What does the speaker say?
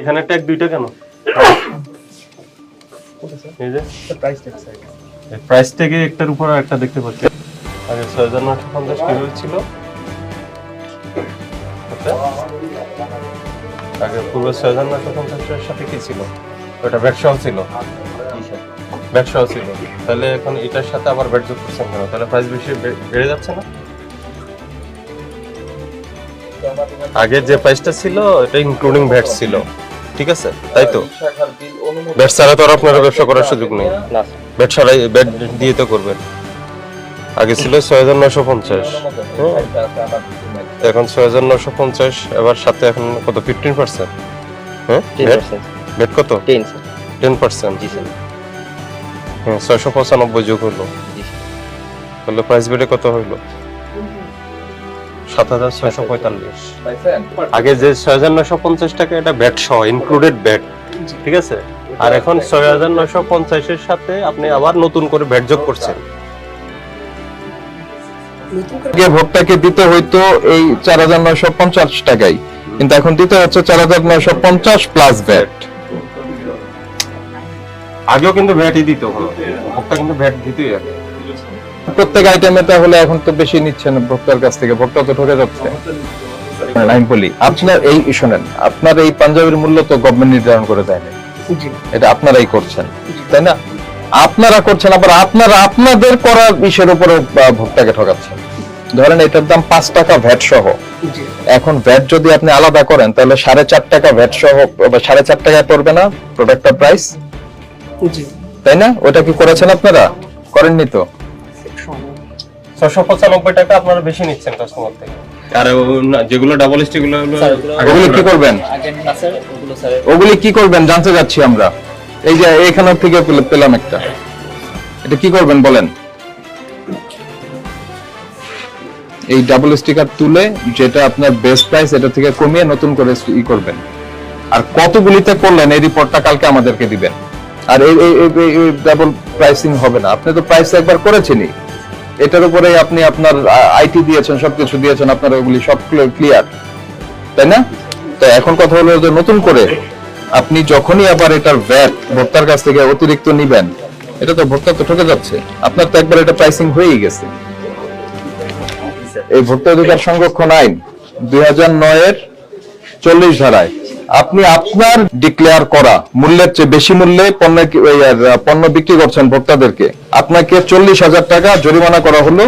এখানে ট্যাগ দুইটা কেন? এই প্রাইস ট্যাগ একটার উপর একটা দেখতে পাচ্ছি। আগে ছয় হাজার নশো পঞ্চাশ ছিল আগে পূর্বে ছয় হাজার নশো সাথে কি ছিল? ওটা ব্যাট ছিল। ব্যাট ছিল। তাহলে এখন এটার সাথে আবার ব্যাট যোগ করছেন কেন? তাহলে প্রাইস বেশি বেড়ে যাচ্ছে না? আগে যে প্রাইসটা ছিল এটা ইনক্লুডিং ভ্যাট ছিল। ঠিক আছে? তাই তো? ব্যাট ছাড়া তো আর আপনার ব্যবসা করার সুযোগ নেই। ব্যাট ছাড়াই ব্যাট দিয়ে তো করবেন। আগে ছিল ছয় হাজার নশো পঞ্চাশ। এখন ছয় হাজার নশো পঞ্চাশ এবার সাথে এখন কত? ফিফটিন পার্সেন্ট হ্যাঁ? ব্যাট কত? টেন পার্সেন্ট হ্যাঁ ছয়শো পঁচানব্বই যোগ হলো। তাহলে প্রাইস বেড়ে কত হইল সাত হাজার ছয়শো পঁয়তাল্লিশ। আগে যে ছয় হাজার নশো পঞ্চাশ টাকা এটা ব্যাট সহ ইনক্লুডেড ব্যাট। ঠিক আছে? আর এখন ছয় হাজার নশো পঞ্চাশের সাথে আপনি আবার নতুন করে ব্যাট যোগ করছেন। আগে ভোটটাকে দিতে হইতো এই চার হাজার নয়শো পঞ্চাশ টাকাই। কিন্তু এখন দিতে হচ্ছে চার হাজার নয়শো পঞ্চাশ প্লাস ভ্যাট আগেও কিন্তু ভ্যাটই দিত ভোক্তা কিন্তু ভ্যাট দিতই আগে প্রত্যেক আইটেমে তাহলে এখন তো বেশি নিচ্ছেন ভোক্তার কাছ থেকে ভোক্তা তো ঠকে যাচ্ছে। মানে আমি বলি আপনার এই শোনেন আপনার এই পাঞ্জাবির মূল্য তো গভর্নমেন্ট নির্ধারণ করে দেয়নি। এটা আপনারাই করছেন তাই না? আপনারা করছেন আবার আপনারা আপনাদের করা বিষয়ের উপরে ভোক্তাকে ঠকাচ্ছেন। ধরেন এটার দাম পাঁচ টাকা ভ্যাট সহ। এখন ভ্যাট যদি আপনি আলাদা করেন তাহলে সাড়ে চার টাকা ভ্যাট সহ সাড়ে চার টাকায় পড়বে না প্রোডাক্টটার প্রাইস তাই না? ওটা কি করেছেন আপনারা? করেননি তো? ছশো পঁচানব্বই টাকা আপনারা বেশি নিচ্ছেন কাস্টমার থেকে। আর যেগুলো ডাবল স্টিকগুলো ওগুলি কি করবেন? ওগুলি কি করবেন? জানতে যাচ্ছি আমরা। এই যে এখান থেকে পেলাম একটা। এটা কি করবেন বলেন? এই ডাবল স্টিকার তুলে যেটা আপনার বেস্ট প্রাইস এটা থেকে কমিয়ে নতুন করে ই করবেন। আর কতগুলিতে করলেন এই রিপোর্টটা কালকে আমাদেরকে দিবেন। আর এই ডাবল প্রাইসিং হবে না। আপনি তো প্রাইস একবার করেছেনই। এটার উপরে আপনি আপনার আইটি দিয়েছেন, সবকিছু দিয়েছেন, আপনার ওগুলি সব ক্লিয়ার তাই না? তো এখন কথা হলো যে নতুন করে আপনি যখনই আবার এটার ভ্যাট ভোক্তার কাছ থেকে অতিরিক্ত নিবেন, এটা তো ভোক্তা তো ঠকে যাচ্ছে। আপনার তো একবার এটা প্রাইসিং হয়েই গেছে। এই ভোক্তা অধিকার সংরক্ষণ আইন দুই হাজার নয়ের চল্লিশ ধারায় আপনি আপনার ডিক্লেয়ার করা মূল্যের চেয়ে বেশি মূল্যে পণ্য পণ্য বিক্রি করছেন ভোক্তাদেরকে, আপনাকে চল্লিশ হাজার টাকা জরিমানা করা হলো।